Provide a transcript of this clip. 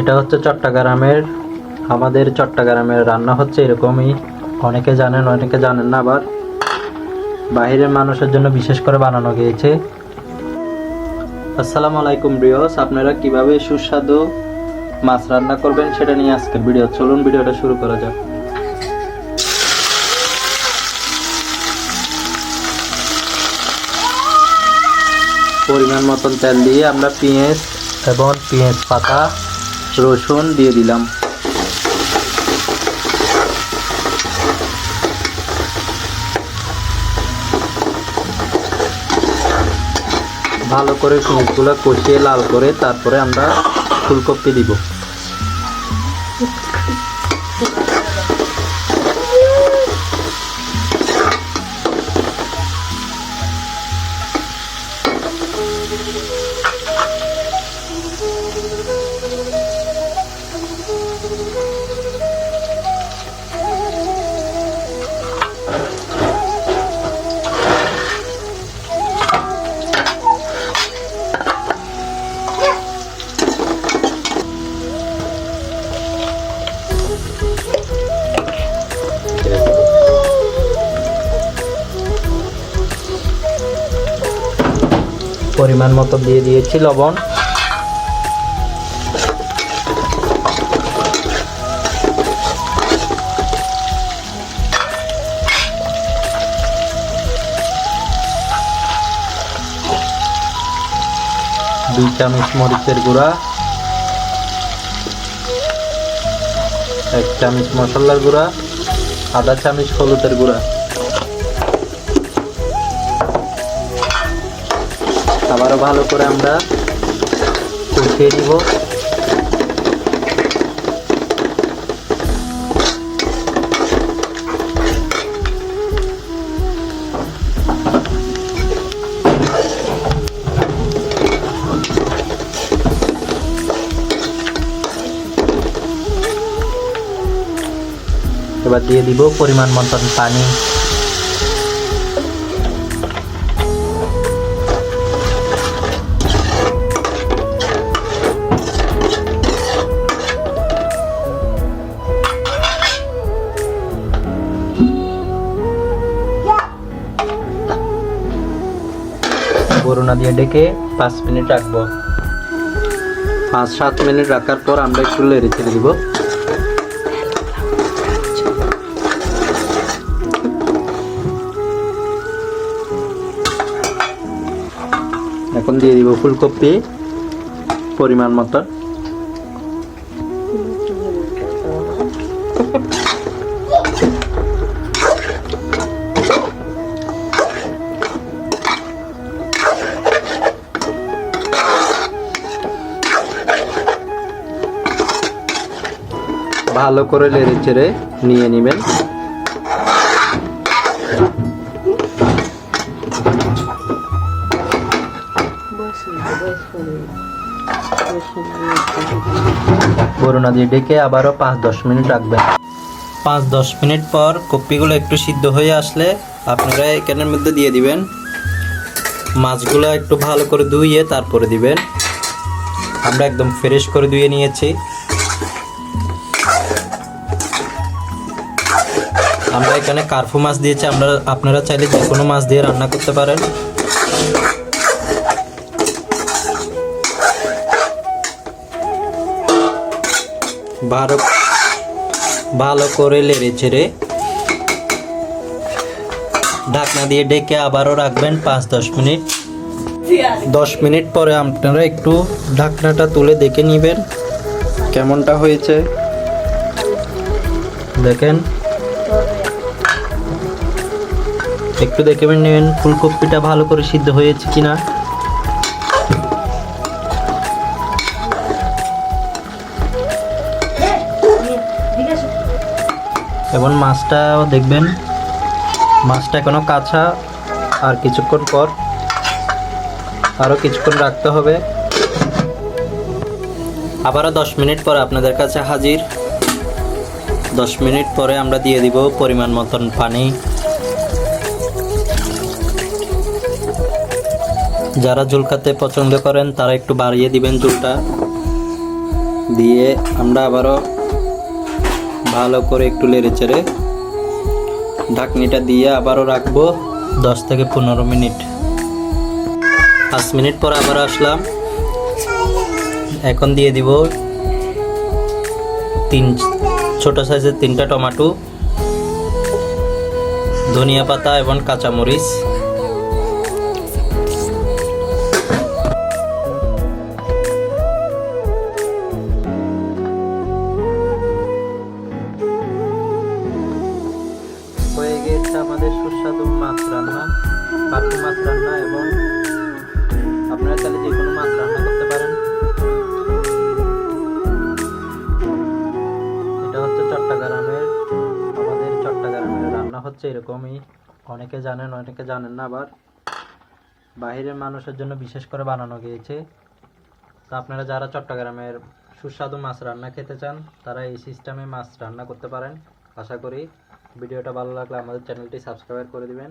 এটা হচ্ছে চট্টগ্রামের, আমাদের চট্টগ্রামের রান্না হচ্ছে এরকমই। অনেকে জানেন অনেকে জানেন না, আবার বাইরের মানুষের জন্য বিশেষ করে বানানো গিয়েছে। আসসালামু আলাইকুম রিয়স আপনারা কীভাবে সুস্বাদু মাছ রান্না করবেন সেটা নিয়ে আজকের ভিডিও। চলুন ভিডিওটা শুরু করা যাক। পরিমাণ মতন তেল দিয়ে আমরা পেঁয়াজ এবং পেঁয়াজ পাতা রসুন দিয়ে দিলাম। ভালো করে পেঁয়াজগুলো কষিয়ে লাল করে তারপরে আমরা ফুলকপি দিব। পরিমাণ মতো দিয়ে দিয়েছি লবণ। দুই চামচ মরিচের গুঁড়া। এক চামচ মশলার গুঁড়া। আধা চামচ হলুদের গুঁড়া। আবারও ভালো করে আমরা কষিয়ে নিব। এবার দিয়ে দিব পরিমাণ মতন পানি। বরুণা দিয়ে ডেকে পাঁচ মিনিট রাখব। পাঁচ সাত মিনিট রাখার পর আমরা একটু লেড়ে ছেড়ে দিব। এখন দিয়ে দিব ফুলকপি পরিমাণ মতো। ভালো করে লেড়ে চেড়ে নিয়ে নেবেন। বরুণা দিয়ে ডেকে আবারও পাঁচ দশ মিনিট রাখবেন। পাঁচ দশ মিনিট পর কপিগুলো একটু সিদ্ধ হয়ে আসলে আপনারা এখানের মধ্যে দিয়ে দিবেন। মাছগুলো একটু ভালো করে ধুইয়ে তারপরে দিবেন। আমরা একদম ফ্রেশ করে ধুয়ে নিয়েছি। আমরা এখানে কার্ফু মাছ দিয়েছি, আমরা, আপনারা চাইলে যে কোনো মাছ দিয়ে রান্না করতে পারেন। ভালো ভালো করে লেড়ে ছেড়ে ঢাকনা দিয়ে ডেকে আবারও রাখবেন পাঁচ, দশ মিনিট। দশ মিনিট পরে আপনারা একটু ঢাকনাটা তুলে দেখে নেবেন। কেমনটা হয়েছে? দেখেন। একটু দেখে নেবেন, ফুলকপিটা ভালো করে সিদ্ধ হয়েছে কিনা। এবং মাছটাও দেখবেন, মাছটা এখনও কাঁচা, আর কিছুক্ষণ পর আরও কিছুক্ষণ রাখতে হবে। আবারও দশ মিনিট পরে আপনাদের কাছে হাজির। দশ মিনিট পরে আমরা দিয়ে দিব পরিমাণ মতন পানি। যারা ঝুল খেতে পছন্দ করেন, তারা একটু বাড়িয়ে দিবেন ঝুলটা দিয়ে আমরা আবারও ভালো করে একটু লেড়ে চেড়ে ঢাকনিটা দিয়ে আবারও রাখব দশ থেকে পনেরো মিনিট। পাঁচ মিনিট পর আবার আসলাম। এখন দিয়ে দিব তিন, ছোট সাইজের তিনটা টমাটো, ধনিয়া পাতা এবং কাঁচামরিচ। গেছে আমাদের সুস্বাদু মাছ রান্না, পাখি মাছ রান্না এবং আপনারা চাইলে যে কোনো মাছ রান্না করতে পারেন। এটা হচ্ছে চট্টগ্রামের, আমাদের চট্টগ্রামের রান্না হচ্ছে এরকমই। অনেকে জানেন অনেকে জানেন না, আবার বাইরের মানুষের জন্য বিশেষ করে বানানো গিয়েছে। তো আপনারা যারা চট্টগ্রামের সুস্বাদু মাছ রান্না খেতে চান, তারা এই সিস্টেমে মাছ রান্না করতে পারেন, আশা করি। ভিডিওটা ভালো লাগলে আমাদের চ্যানেলটি সাবস্ক্রাইব করে দিবেন।